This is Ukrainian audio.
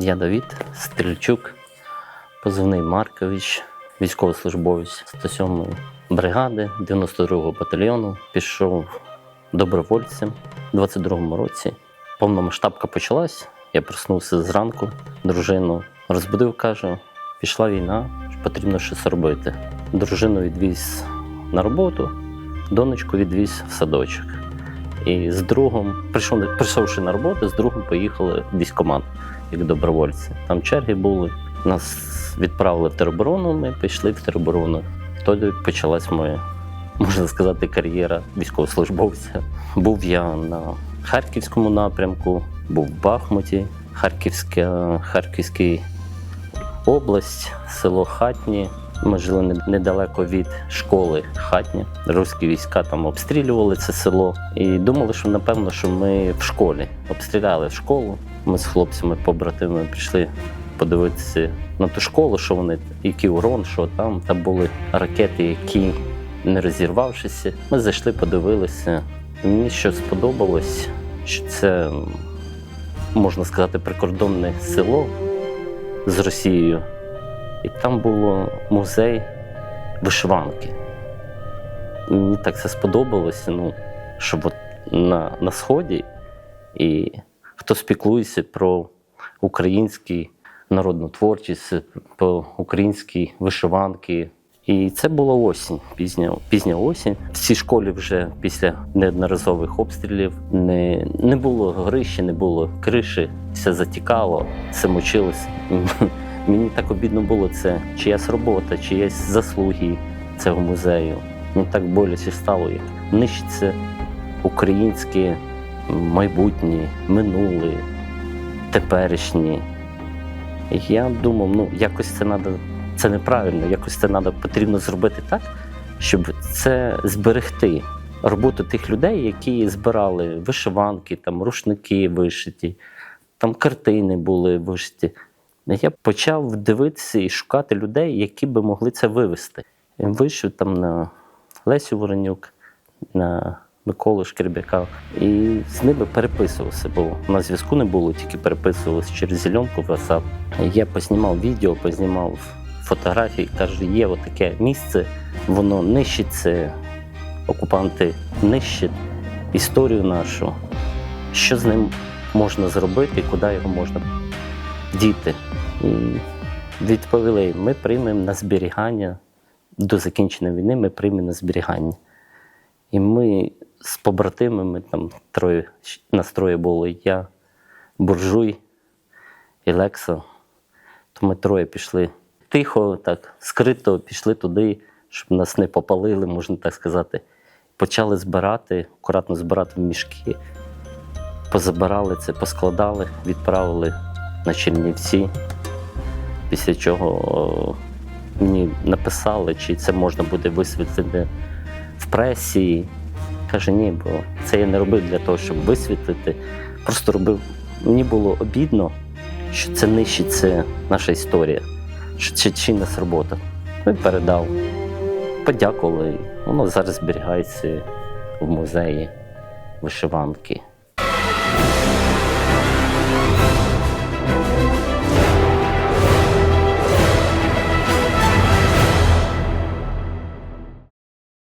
Я Давід Стрільчук, позивний Маркович, військовослужбовець 107-ї бригади 92-го батальйону. Пішов добровольцем у 22-му році. Повномасштабка почалась. Я проснувся зранку, дружину розбудив, кажу, пішла війна, потрібно щось робити. Дружину відвіз на роботу, донечку відвіз в садочок. І з другом, прийшов, прийшовши на роботу, з другом поїхали в військкомат як добровольці. Там черги були. Нас відправили в тероборону, ми пішли в тероборону. Тоді почалась моя, можна сказати, кар'єра військовослужбовця. Був я на Харківському напрямку, був в Бахмуті, Харківська, Харківський область, село Хатні. Ми жили недалеко від школи Хатні. Руські війська там обстрілювали це село і думали, що напевно, що ми в школі обстріляли школу. Ми з хлопцями, побратимами прийшли подивитися на ту школу, що вони, який урон, що там. Там були ракети, які не розірвавшися. Ми зайшли, подивилися. Мені що сподобалось, що це можна сказати прикордонне село з Росією. І там було музей вишиванки. Мені так це сподобалося, ну, що от на, на Сході і хто спіклується про український народну творчість, про українські вишиванки. І це була осінь, пізня, пізня осінь. В цій школі вже після неодноразових обстрілів не, не було грищі, не було криші, все затікало, все мочилося. Мені так обідно було це чиясь робота, чиясь заслуги цього музею. Мені так боляче стало, як нищиться українське майбутнє, минуле, теперішнє. І я думав, ну якось це треба, це неправильно, якось це треба потрібно зробити так, щоб це зберегти роботу тих людей, які збирали вишиванки, там рушники вишиті, там картини були вишиті. Я почав дивитися і шукати людей, які би могли це вивести. Вийшов там на Лесю Воронюк, на Миколу Шкербяка, і з ними переписувався, бо на зв'язку не було, тільки переписувалися через зеленку в WhatsApp. Я познімав відео, познімав фотографії, каже, є отаке місце, воно нищить це, окупанти нищать історію нашу. Що з ним можна зробити, куди його можна діти. І відповіли, ми приймемо на зберігання до закінчення війни, ми приймемо на зберігання. І ми з побратимами, там троє нас троє було я, буржуй і Лекса. То ми троє пішли тихо, так, скрито пішли туди, щоб нас не попалили, можна так сказати. Почали збирати, акуратно збирати в мішки. Позабирали це, поскладали, відправили на Чернівці. Після чого мені написали, чи це можна буде висвітлити в пресі. Каже, ні, бо це я не робив для того, щоб висвітлити. Просто робив. Мені було обідно, що це нищиться наша історія, що це чинна робота. Ну і передав. Подякували. Воно зараз зберігається в музеї вишиванки.